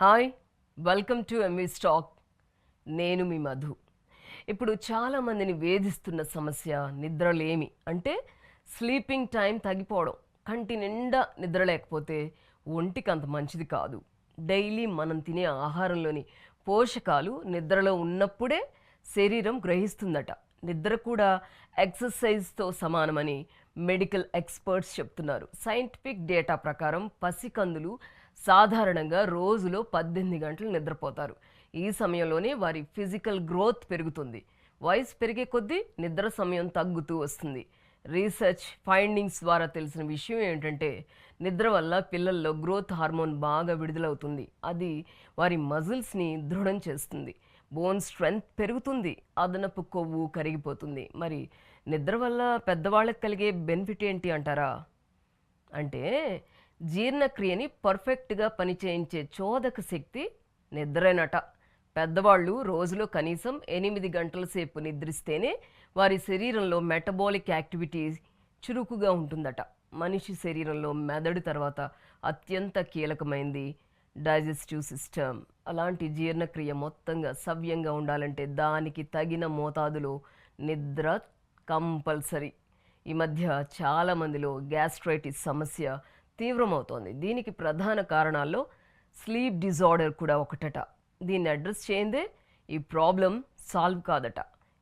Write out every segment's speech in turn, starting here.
Hi welcome to MV stock నేను మీ మధు. ఇప్పుడు చాలామందిని వేధిస్తున్న సమస్య నిద్రలేమి. అంటే స్లీపింగ్ టైం తగ్గిపోవడం కంటి నిండా నిద్ర లేకపోతే ఒంటికి అంత మంచిది కాదు. డైలీ మనం తినే ఆహారంలోని పోషకాలు నిద్రలో ఉన్నప్పుడే శరీరం గ్రహిస్తుందట. నిద్ర కూడా ఎక్సర్సైజ్తో సమానమని మెడికల్ ఎక్స్పర్ట్స్ చెప్తున్నారు. సైంటిఫిక్ డేటా ప్రకారం పసికందులు సాధారణంగా రోజులో పద్దెనిమిది గంటలు నిద్రపోతారు. ఈ సమయంలోనే వారి ఫిజికల్ గ్రోత్ పెరుగుతుంది. వయసు పెరిగే కొద్దీ నిద్ర సమయం తగ్గుతూ వస్తుంది. రీసెర్చ్ ఫైండింగ్స్ ద్వారా తెలిసిన విషయం ఏంటంటే నిద్ర వల్ల పిల్లల్లో గ్రోత్ హార్మోన్ బాగా విడుదలవుతుంది. అది వారి మజిల్స్ని దృఢం చేస్తుంది. బోన్ స్ట్రెంగ్త్ పెరుగుతుంది. అదనపు కొవ్వు కరిగిపోతుంది. మరి నిద్ర వల్ల పెద్దవాళ్ళకి కలిగే బెనిఫిట్ ఏంటి అంటారా? అంటే జీర్ణక్రియని పర్ఫెక్ట్గా పనిచేయించే చోదక శక్తి నిద్రేనట పెద్దవాళ్ళు రోజులో కనీసం ఎనిమిది గంటల సేపు నిద్రిస్తేనే వారి శరీరంలో మెటబాలిక్ యాక్టివిటీ చురుకుగా ఉంటుందట. మనిషి శరీరంలో మెదడు తర్వాత అత్యంత కీలకమైంది. డైజెస్టివ్ సిస్టమ్ అలాంటి జీర్ణక్రియ మొత్తంగా సవ్యంగా ఉండాలంటే దానికి తగిన మోతాదులో నిద్ర కంపల్సరీ. ఈ మధ్య చాలామందిలో గ్యాస్ట్రైటిస్ సమస్య తీవ్రమవుతోంది. దీనికి ప్రధాన కారణాల్లో స్లీప్ డిజార్డర్ కూడా ఒకటట. దీన్ని అడ్రస్ చేయందే ఈ ప్రాబ్లం సాల్వ్ కాదట.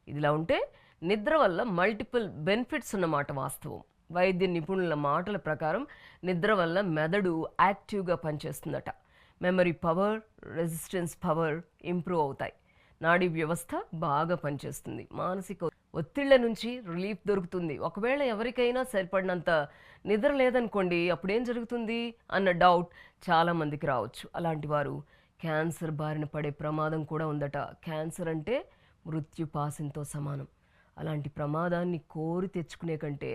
ఇదిలా ఉంటే నిద్ర వల్ల మల్టిపుల్ బెనిఫిట్స్ ఉన్నమాట వాస్తవం. వైద్య నిపుణుల మాటల ప్రకారం నిద్ర వల్ల మెదడు యాక్టివ్గా పనిచేస్తుందట. Memory power resistance power improve అవుతాయి. నాడీ వ్యవస్థ బాగా పనిచేస్తుంది. మానసిక ఒత్తిళ్ళ నుంచి రిలీఫ్ దొరుకుతుంది. ఒకవేళ ఎవరికైనా సరిపడినంత నిద్ర లేదనుకోండి అప్పుడేం జరుగుతుంది అన్న డౌట్ చాలామందికి రావచ్చు. అలాంటి వారు క్యాన్సర్ బారిన పడే ప్రమాదం కూడా ఉందట. క్యాన్సర్ అంటే మృత్యుపాశంతో సమానం. అలాంటి ప్రమాదాన్ని కోరి తెచ్చుకునే కంటే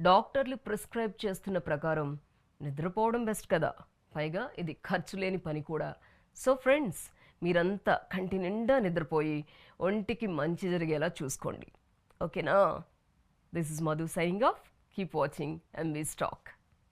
డాక్టర్లు ప్రిస్క్రైబ్ చేస్తున్న ప్రకారం నిద్రపోవడం బెస్ట్ కదా. పైగా ఇది ఖర్చు లేని పని కూడా. సో ఫ్రెండ్స్ మీరంతా కంటి నిండా నిద్రపోయి ఒంటికి మంచి జరిగేలా చూసుకోండి. ఓకేనా? This is Madhu signing off keep watching MB stock